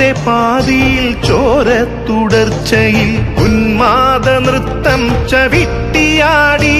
പ്രാണന്റെ പാതിയിൽ ചോര തുടർച്ചയിൽ ഉന്മാദ നൃത്തം ചവിട്ടിയാടി.